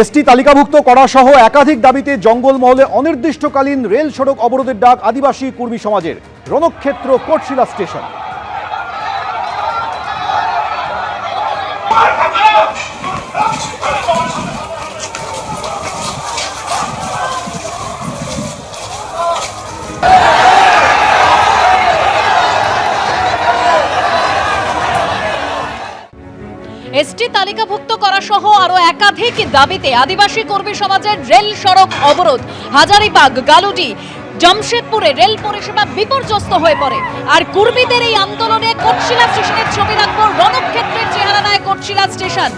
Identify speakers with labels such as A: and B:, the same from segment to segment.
A: ST তালিকাভুক্ত করা সহ একাধিক দাবিতে জঙ্গলমহলে অনির্দিষ্টকালীন রেল সড়ক অবরোধের ডাক আদিবাসী কর্মী সমাজের রণক্ষেত্র কোটশিলা স্টেশন।
B: তালিকাভুক্ত করা সহ আরও একাধিক দাবিতে আদিবাসী কর্মী সমাজের রেল সড়ক অবরোধ। হাজারিবাগ, গালুডি, জামশেদপুরে রেল পরিষেবা বিপর্যস্ত হয়ে পড়ে। আর কর্মীদের এই আন্দোলনে কোটশিলা স্টেশনের ছবি রাখব রণক্ষেত্রের চেহারা নেয় কোটশিলা স্টেশন।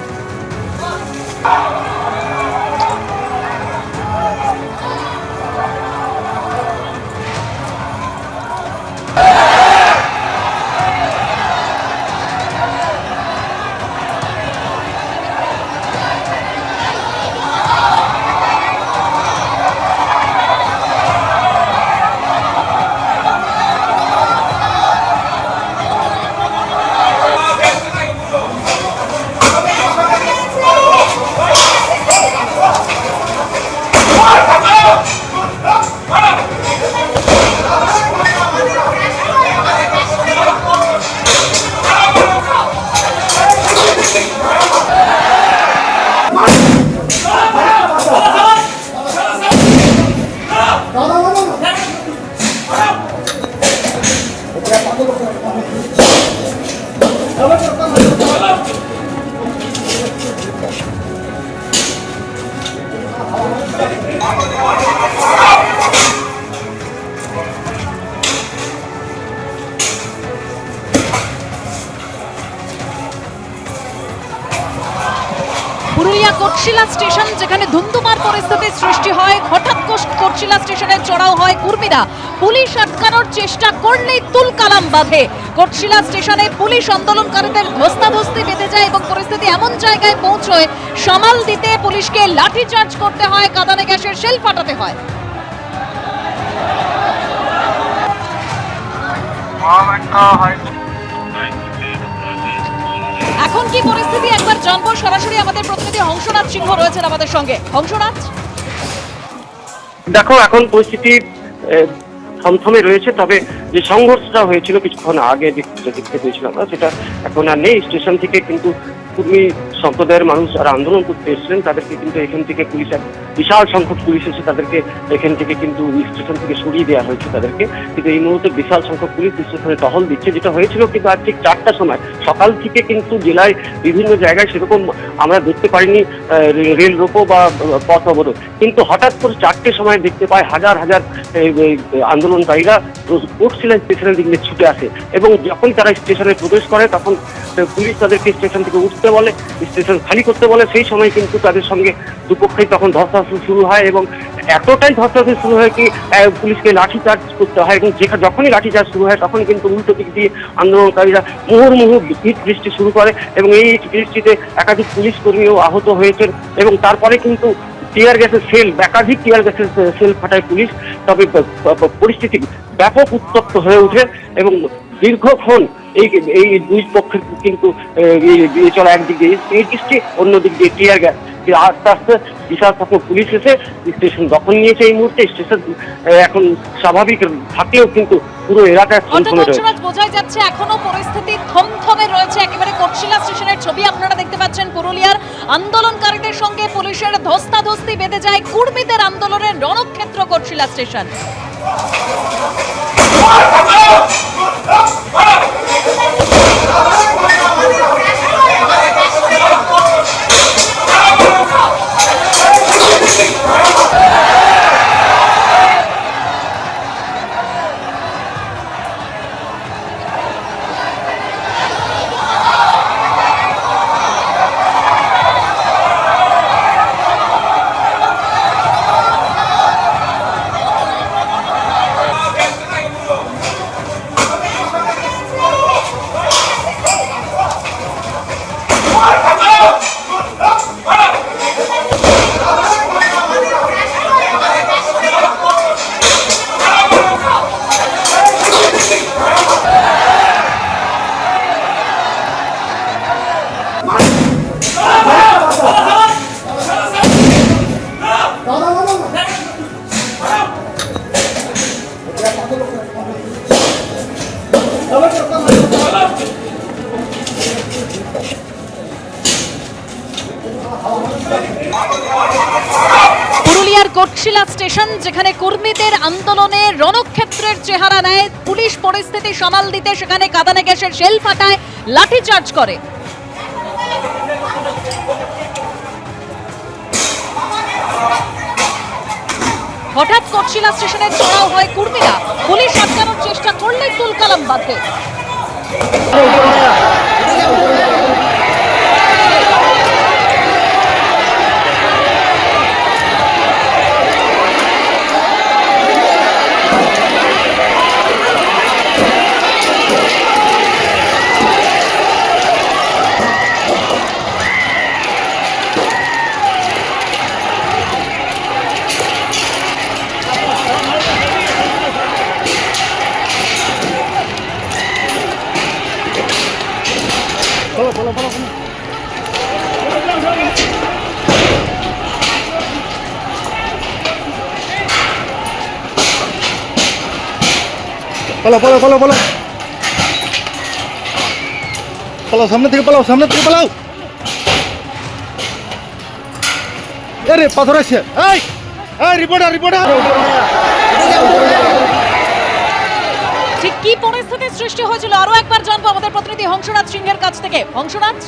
B: কোটশিলা স্টেশন, যেখানে ধুন্ধুমার পরিস্থিতির সৃষ্টি হয়। হঠাৎ কোটশিলা স্টেশনে চড়াও হয় কর্মীরা। পুলিশ আটকানোর চেষ্টা করলেই তুল কালাম বাঁধে। কোটশিলা স্টেশনে পুলিশ আন্দোলনকারীদের ধস্তাধস্তি বেঁধে যায় এবং পরিস্থিতি এমন জায়গায় পৌঁছয়, সামাল দিতে পুলিশকে লাঠিচার্জ করতে হয়, কাঁদানে গ্যাসের শেল ফাটাতে হয়। এখন জানব, সরাসরি আমাদের প্রতিনিধি হংসনাথ সিংহ রয়েছেন আমাদের সঙ্গে। হংসনাথ
C: দেখো, এখন পরিস্থিতি থমথমে রয়েছে, তবে যে সংঘর্ষটা হয়েছিল কিছুক্ষণ আগে দেখতে পেয়েছিলাম আমরা সেটা এখন আর নেই। স্টেশন থেকে কিন্তু কুর্মী সম্প্রদায়ের মানুষ আর আন্দোলন করতে এসেছিলেন, তাদেরকে কিন্তু এখান থেকে পুলিশ বিশাল সংখ্যক পুলিশ এসে তাদেরকে এখান থেকে কিন্তু স্টেশন থেকে সরিয়ে দেওয়া হয়েছে তাদেরকে। কিন্তু এই মুহূর্তে বিশাল সংখ্যক পুলিশ স্টেশনে টহল দিচ্ছে, যেটা হয়েছিল কিন্তু আজ ঠিক চারটার সময়। সকাল থেকে কিন্তু জেলায় বিভিন্ন জায়গায় সেরকম আমরা দেখতে পারিনি রেল রোপো বা পথ অবরোধ। কিন্তু হঠাৎ করে চারটের সময় দেখতে পাই হাজার হাজার আন্দোলনকারীরা কোটশিলা স্টেশনের দিকে ছুটে আসে। এবং যখন তারা স্টেশনে প্রবেশ করে, তখন পুলিশ তাদেরকে স্টেশন থেকে উঠতে বলে, স্টেশন খালি করতে বলে। সেই সময় কিন্তু তাদের সঙ্গে দুপক্ষেই তখন ধস্তাধস্তি শুরু হয় এবং এতটাই ধস্তাধস্তি শুরু হয় কি পুলিশকে লাঠিচার্জ করতে হয় এবং যেখানে যখনই লাঠিচার্জ শুরু হয় তখন কিন্তু উল্টো দিক দিয়ে আন্দোলনকারীরা মুহুর্মুহু ইট বৃষ্টি শুরু করে এবং এই বৃষ্টিতে একাধিক পুলিশ কর্মীও আহত হয়েছেন এবং তারপরে কিন্তু টিয়ার গ্যাসের সেল, একাধিক টিয়ার গ্যাসের সেল ফাটায় পুলিশ। তবে পরিস্থিতি ব্যাপক উত্তপ্ত হয়ে ওঠে এবং দীর্ঘক্ষণ এই এই দুই পক্ষের কিন্তু চলা একদিক দিয়ে এই বৃষ্টি অন্যদিক দিয়ে টিয়ার গ্যাস। আস্তে আস্তে বিশাল সংখ্যক পুলিশ এসে স্টেশন দখল নিয়েছে এই মুহূর্তে। স্টেশন এখন স্বাভাবিক থাকলেও কিন্তু পুরো এলাকায় থমথমে রয়েছে।
B: বোঝাই যাচ্ছে এখনও পরিস্থিতি থমথমে রয়েছে। একেবারে কোটশিলা স্টেশনের ছবি আপনারা দেখতে পাচ্ছেন পুরুলিয়ার আন্দোলনকারীদের সঙ্গে পুলিশের ধস্তাধস্তি বেঁধে যায় কুর্মীদের আন্দোলনের রণক্ষেত্র কোটশিলা স্টেশন। কোটশিলা স্টেশন, যেখানে কর্মীদের আন্দোলনে রণক্ষেত্রের চেহারা নেয়। পুলিশ পরিস্থিতি সামাল দিতে সেখানে কাদানে গ্যাসের শেল ফাটায়, লাঠিচার্জ করে। হঠাৎ কোটশিলা স্টেশনে চড়াও হয় কর্মীরা। পুলিশ আটকানোর চেষ্টা করলে তুলকালাম বাঁধে।
D: পালাও পালাও পালাও পালাও। পালাও সামনে থেকে পালাও সামনে থেকে পালাও। আরে পাথর আছে। এই এই রিপোর্টার রিপোর্টার।
B: ঠিক কি পরিস্থিতির সৃষ্টি হয়েছিল? আরও একবার জানব আমাদের প্রতিনিধি হংসরাজ সিংহের কাছ থেকে। হংসরাজ?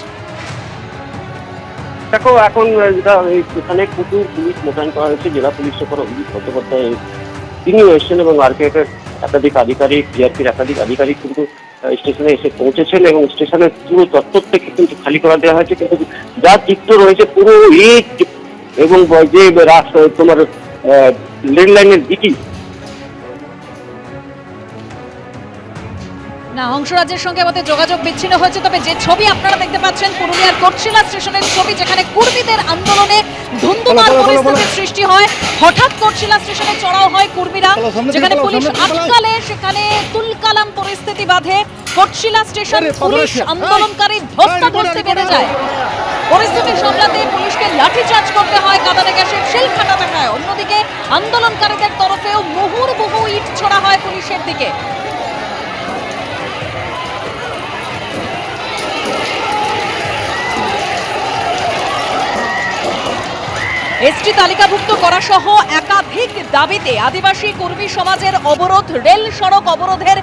C: দেখো এখন যেটা এখানে প্রচুর পুলিশ মোতায়েন করা হয়েছে। জেলা পুলিশ সুপার অভিজিৎ বন্দ্যোপাধ্যায় তিনিও এসেছেন এবং আরপিএফের একাধিক আধিকারিক জিআরপির একাধিক আধিকারিক কিন্তু স্টেশনে এসে পৌঁছেছেন এবং স্টেশনের পুরো চত্বর থেকে কিন্তু খালি করা দেওয়া হয়েছে। কিন্তু যা চিত্র রয়েছে পুরো এবং যে রাস্তা, তোমার রেল লাইনের দিকে
B: না হংসরাজের সঙ্গে আমাদের যোগাযোগ বিচ্ছিন্ন হয়েছে তবে যে ছবি আপনারা দেখতে পাচ্ছেন পুরুলিয়ার কোটশিলা স্টেশনের ছবি যেখানে কর্মীদের আন্দোলনে ধুন্ধুমার। পরিস্থিতির সৃষ্টি হয়। হঠাৎ কোটশিলা স্টেশনে চড়াও হয় কর্মীরা যেখানে পুলিশ আটকালে সেখানে তুলকালাম পরিস্থিতি বাধে। কোটশিলা স্টেশন পুলিশ আন্দোলনকারী
D: এই,
B: ধস্তাধস্তি বেড়ে যায়। পরিস্থিতি সামলাতে পুলিশকে লাঠিচার্জ করতে হয় কাদানে গ্যাসের শেল ফাটাতে হয় অন্যদিকে আন্দোলনকারীদের তরফেও মুহুর্মুহু ইট ছোড়া হয় পুলিশের দিকে। এসটি তালিকাভুক্ত করা সহ একাধিক দাবিতে আদিবাসী কর্মী সমাজের অবরোধ, রেল সড়ক অবরোধের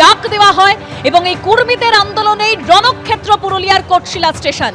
B: ডাক দেওয়া হয় এবং এই কর্মীদের আন্দোলনেই রণক্ষেত্র পুরুলিয়ার কোটশিলা স্টেশন।